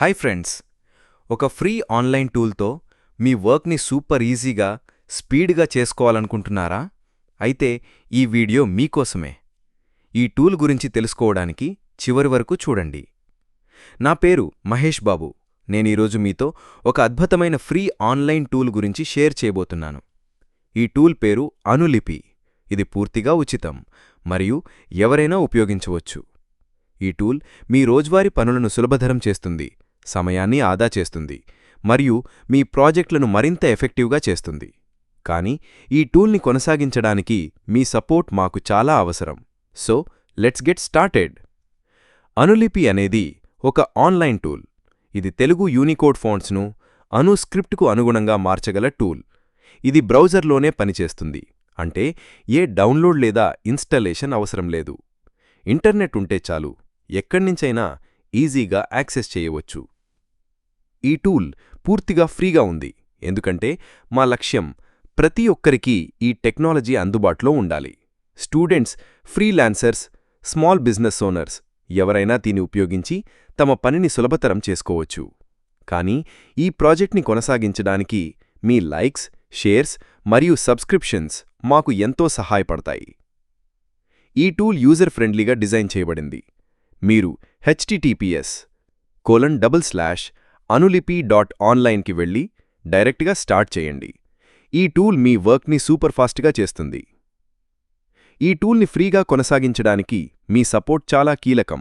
Hi friends. ఒక free online టూల్తో మీ వర్క్ని సూపర్ ఈజీగా స్పీడ్గా చేసుకోవాలనుకుంటున్నారా? అయితే ఈ వీడియో మీకోసమే. ఈ టూల్ గురించి తెలుసుకోవడానికి చివరి వరకు చూడండి. నా పేరు మహేష్ బాబు. నేను ఈరోజు మీతో ఒక అద్భుతమైన ఫ్రీ ఆన్లైన్ టూల్ గురించి షేర్ చేయబోతున్నాను. ఈ టూల్ పేరు అనులిపి. ఇది పూర్తిగా ఉచితం మరియు ఎవరైనా ఉపయోగించవచ్చు. ఈ టూల్ మీ రోజువారీ పనులను సులభతరం చేస్తుంది సమయాన్ని ఆదా చేస్తుంది మరియు మీ ప్రాజెక్టులను మరింత ఎఫెక్టివ్గా చేస్తుంది. కానీ ఈ టూల్ని కొనసాగించడానికి మీ సపోర్ట్ మాకు చాలా అవసరం. So let's get started. Anulipi అనేది ఒక ఆన్లైన్ టూల్. ఇది తెలుగు యూనికోడ్ ఫాంట్స్ను అను స్క్రిప్ట్కు అనుగుణంగా మార్చగల టూల్. ఇది బ్రౌజర్లోనే పనిచేస్తుంది. అంటే ఏ డౌన్లోడ్ లేదా ఇన్స్టలేషన్ అవసరం లేదు. ఇంటర్నెట్ ఉంటే చాలు. ఎక్కడ్నించైనా ఈజీగా యాక్సెస్ చేయవచ్చు. ఈ టూల్ పూర్తిగా ఫ్రీగా ఉంది. ఎందుకంటే మా లక్ష్యం ప్రతి ఒక్కరికి ఈ టెక్నాలజీ అందుబాటులో ఉండాలి. Students freelancers small business owners ఎవరైనా దీన్ని ఉపయోగించి తమ పనిని సులభతరం చేసుకోవచ్చు. కానీ ఈ ప్రాజెక్ట్ని కొనసాగించడానికి మీ లైక్స్ షేర్స్ మరియు సబ్స్క్రిప్షన్స్ మాకు ఎంతో సహాయపడతాయి. ఈ టూల్ యూజర్ ఫ్రెండ్లీగా డిజైన్ చేయబడింది. మీరు HTTPS colon double slash Anulipi dot ఆన్లైన్కి వెళ్ళి డైరెక్ట్గా స్టార్ట్ చేయండి. ఈ టూల్ మీ వర్క్ని సూపర్ఫాస్ట్గా చేస్తుంది. ఈ టూల్ని ఫ్రీగా కొనసాగించడానికి మీ సపోర్ట్ చాలా కీలకం.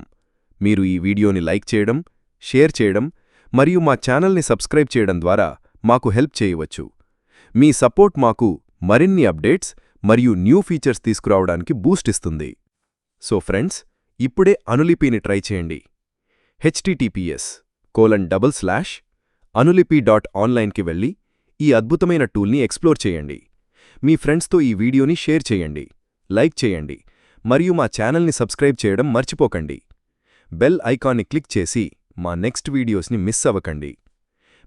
మీరు ఈ వీడియోని లైక్ చేయడం షేర్ చేయడం మరియు మా ఛానల్ని సబ్స్క్రైబ్ చేయడం ద్వారా మాకు హెల్ప్ చేయవచ్చు. మీ సపోర్ట్ మాకు మరిన్ని అప్డేట్స్ మరియు న్యూ ఫీచర్స్ తీసుకురావడానికి బూస్ట్ ఇస్తుంది. సో ఫ్రెండ్స్ ఇప్పుడే అనులిపిని ట్రై చేయండి. HTTPS colon double slash Anulipi dot ఆన్లైన్కి వెళ్ళి ఈ అద్భుతమైన టూల్ని ఎక్స్ప్లోర్ చేయండి. మీ ఫ్రెండ్స్తో ఈ వీడియోని షేర్ చేయండి లైక్ చేయండి మరియు మా ఛానల్ని సబ్స్క్రైబ్ చేయడం మర్చిపోకండి. బెల్ ఐకాన్ని క్లిక్ చేసి మా నెక్స్ట్ వీడియోస్ని మిస్ అవ్వకండి.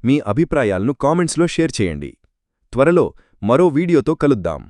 మీ అభిప్రాయాలను కామెంట్స్లో షేర్ చేయండి. త్వరలో మరో వీడియోతో కలుద్దాం.